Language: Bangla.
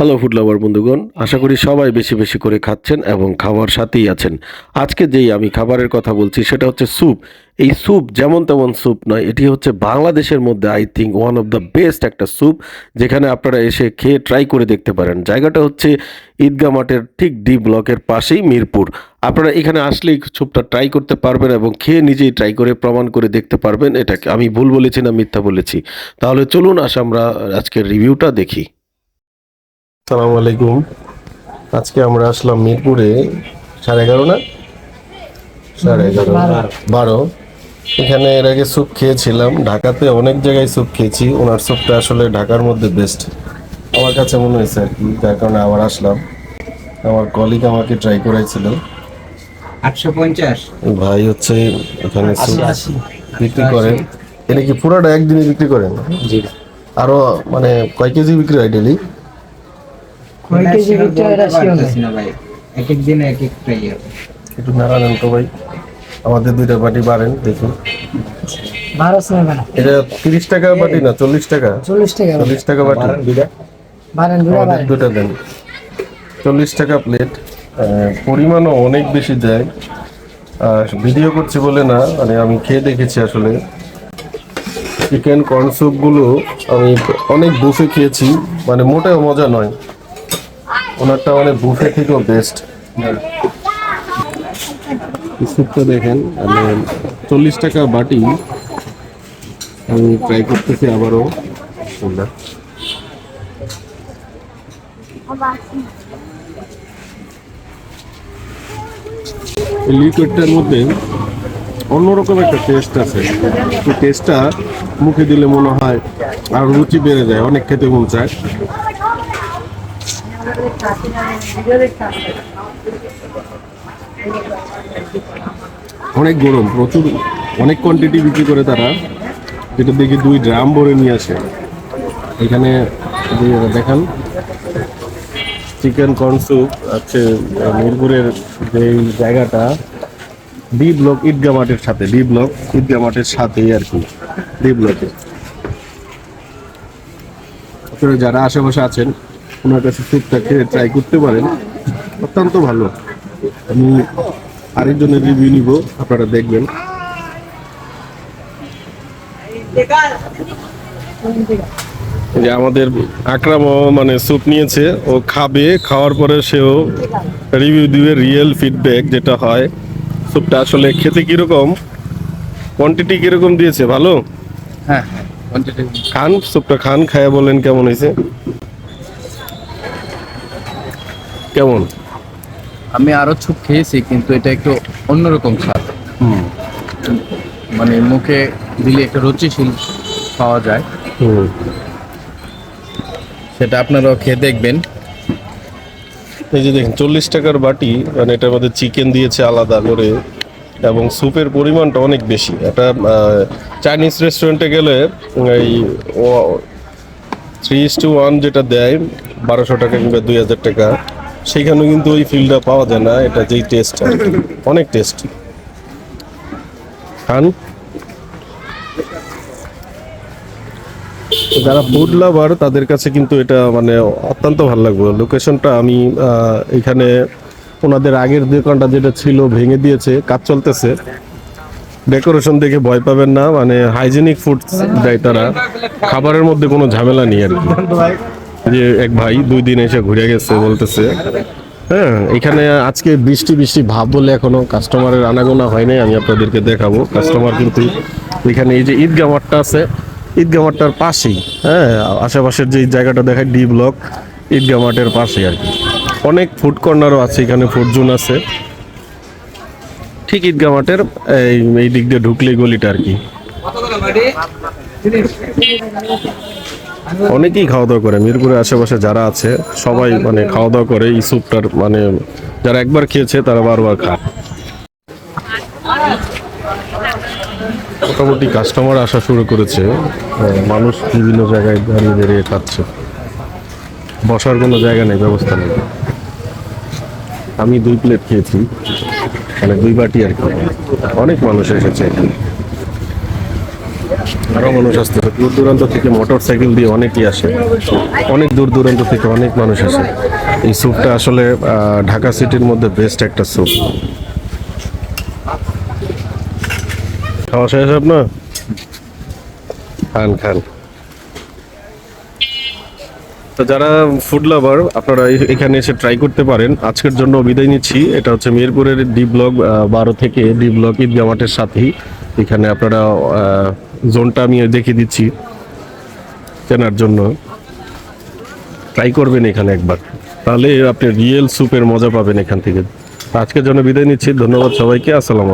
হ্যালো ফুড লাভার বন্ধুগণ, আশা করি সবাই বেশি বেশি করে খাচ্ছেন এবং খাবার সাথেই আছেন। আজকে যেই আমি খাবারের কথা বলছি, সেটা হচ্ছে স্যুপ এই স্যুপ যেমন তেমন স্যুপ নয়, এটি হচ্ছে বাংলাদেশের মধ্যে I think one of the best একটা স্যুপ যেখানে আপনারা এসে খেয়ে ট্রাই করে দেখতে পারেন। জায়গাটা হচ্ছে ঈদগাহ মাঠের ঠিক ডি ব্লকের পাশেই মিরপুর। আপনারা এখানে আসলেই স্যুপটা ট্রাই করতে পারবেন এবং খেয়ে নিজেই ট্রাই করে প্রমাণ করে দেখতে পারবেন। এটাকে আমি ভুল বলেছি না মিথ্যা বলেছি? তাহলে চলুন আস আমরা আজকের রিভিউটা দেখি। সালামু আলাইকুম। আজকে আমরা আসলাম মিরপুরে সাড়ে এগারো না? সাড়ে এগারো। বারো। এখানে এর আগে স্যুপ খেয়েছিলাম। ঢাকাতে অনেক জায়গায় স্যুপ খেয়েছি। ওনার স্যুপটা আসলে ঢাকার মধ্যে বেস্ট আমার কাছে মনে হয়েছে আর কি যার কারণে আবার আসলাম। আমার কলিগ আমাকে ট্রাই করাইছিল। আটশো পঞ্চাশ। ভাই হচ্ছে এখানে স্যুপ বিক্রি করেন এটা কি পুরোটা একদিনে বিক্রি করেন? জি। আরও মানে কয় কেজি বিক্রি হয় ডেলি কয় কেজি এটা না ভাই। এক এক দিনে এক একটা ইয়ে। একটু নাড়া নেন তো ভাই। আমাদের দুইটা বাটি বাড়েন দেখুন। বারো নেবে না এটা তিরিশ টাকা বাটি না চল্লিশ টাকা? চল্লিশ টাকা চল্লিশ টাকা বাটি। দুটা দেন। চল্লিশ টাকা প্লেট পরিমাণও অনেক বেশি দেয়। আর ভিডিও করছি বলে না মানে আমি খেয়ে দেখেছি আসলে। চিকেন কর্ন স্যুপগুলো আমি অনেক বুফে খেয়েছি মানে মোটেও মজা নয়। ওনারটা মানে বুফে থেকেও বেস্ট স্যুপটা দেখেন মানে চল্লিশ টাকা বাটি। আমি ট্রাই করতেছি আবারও। লিকুইডটার মধ্যে অন্যরকম একটা টেস্ট আছে। টেস্টটা মুখে দিলে মনে হয় আর রুচি বেড়ে যায় অনেক খেতে মন চায়। অনেক গরম, প্রচুর, অনেক কোয়ান্টিটি বিক্রি করে তারা। যেটা দেখি দুই ড্রাম ভরে নিয়ে আসে। এখানে দেখান। চিকেন কর্ন স্যুপ আছে মিরপুরের যে জায়গাটা ডি ব্লক ঈদগা মাঠের সাথে ডি ব্লক ঈদগা মাঠের সাথেই আর কি ডি ব্লকে যারা আশেপাশে আছেন ওনার কাছে স্যুপটা খেয়ে ট্রাই করতে পারেন। অত্যন্ত ভালো। আমি আরেকজনের রিভিউ নিব আপনারা দেখবেন। যে আমাদের আকরামও মানে স্যুপ নিয়েছে ও খাবে খাওয়ার পরে সেও রিভিউ দিবে রিয়েল ফিডব্যাক যেটা হয়। স্যুপটা আসলে খেতে কীরকম? কোয়ান্টিটি কীরকম দিয়েছে? ভালো? হ্যাঁ হ্যাঁ কোয়ান্টিটি খান স্যুপটা খান খায়া বলেন কেমন হয়েছে। কেমন? আমি আরও ছুপ খেয়েছি কিন্তু এটা একটু অন্যরকম স্বাদ। মানে মুখে দিলে একটা রুচিশীল পাওয়া যায়। সেটা আপনারাও খেয়ে দেখবেন। এই যে দেখেন চল্লিশ টাকার বাটি মানে এটার মধ্যে চিকেন দিয়েছে আলাদা করে এবং স্যুপের পরিমাণটা অনেক বেশি। এটা চাইনিজ রেস্টুরেন্টে গেলে এই থ্রি ইস টু ওয়ান যেটা দেয় বারোশো টাকা কিংবা দুই হাজার টাকা। সেইখানেও কিন্তু ওই ফিলটা পাওয়া যায় না, এটা যেই টেস্ট অনেক টেস্ট খান? যারা ফুড লাভার তাদের কাছে কিন্তু এটা মানে অত্যন্ত ভালো লাগবে। লোকেশনটা আমি এখানে ওনাদের আগের দোকানটা যেটা ছিল ভেঙে দিয়েছে, কাজ চলতেছে। ডেকোরেশন দেখে ভয় পাবেন না মানে হাইজেনিক ফুড দেয় তারা। খাবারের মধ্যে কোনো ঝামেলা নেই আর কি। যে এক ভাই দুই দিন এসে ঘুরে গেছে বলতেছে হ্যাঁ এখানে আজকে বৃষ্টি বৃষ্টি ভাব বলে এখনও কাস্টমারের আনাগোনা হয় নাই, আমি আপনাদেরকে দেখাবো। কাস্টমার কিন্তু এখানে এই যে ঈদগাহ মাঠটা আছে, ঈদগাহ মাঠটার পাশেই হ্যাঁ আশেপাশের যে জায়গাটা দেখায় ডি ব্লক ঈদগাহ মাঠের পাশেই আর কি। অনেক ফুড কর্নারও আছে, এখানে ফুড জোন আছে। ঠিক ঈদগাহ মাঠের এই দিক দিয়ে ঢুকলেই গলিটা আর কি। অনেকেই খাওয়া দাওয়া করে, মিরপুরের আশেপাশে যারা আছে, সবাই মানে খাওয়া দাওয়া করে, এই স্যুপটার মানে যারা একবার খেয়েছে, তারা বারবার খায়। মোটামুটি কাস্টমার আসা শুরু করেছে মানুষ বিভিন্ন জায়গায় দাঁড়িয়ে দাঁড়িয়ে খাচ্ছে। বসার কোনো জায়গা নেই, ব্যবস্থা নেই। আমি দুই প্লেট খেয়েছি মানে দুই বাটি আর কি। অনেক মানুষ এসেছে এখানে। আরও মানুষ আসতে আসতেছে দূর দূরান্ত থেকে মোটর সাইকেল দিয়ে অনেকেই আসে। অনেক দূর দূরান্ত থেকে অনেক মানুষ আসে। এই স্যুপটা আসলে ঢাকা সিটির মধ্যে বেস্ট একটা স্যুপ। খাওয়া শেষ আপনার? খান খান। তো যারা ফুড লাভার আপনারা এখানে এসে ট্রাই করতে পারেন। আজকের জন্য বিদায় নিচ্ছি। এটা হচ্ছে মিরপুরের ডি ব্লক বারো থেকে ডি ব্লক ঈদগা মাঠের সাথেই। এখানে আপনারা জোনটা আমি দেখে দিচ্ছি কেনার জন্য। ট্রাই করবেন এখানে একবার। তাহলে আপনি রিয়েল স্যুপের মজা পাবেন এখান থেকে। আজকের জন্য বিদায় নিচ্ছি। ধন্যবাদ সবাইকে। আসসালামু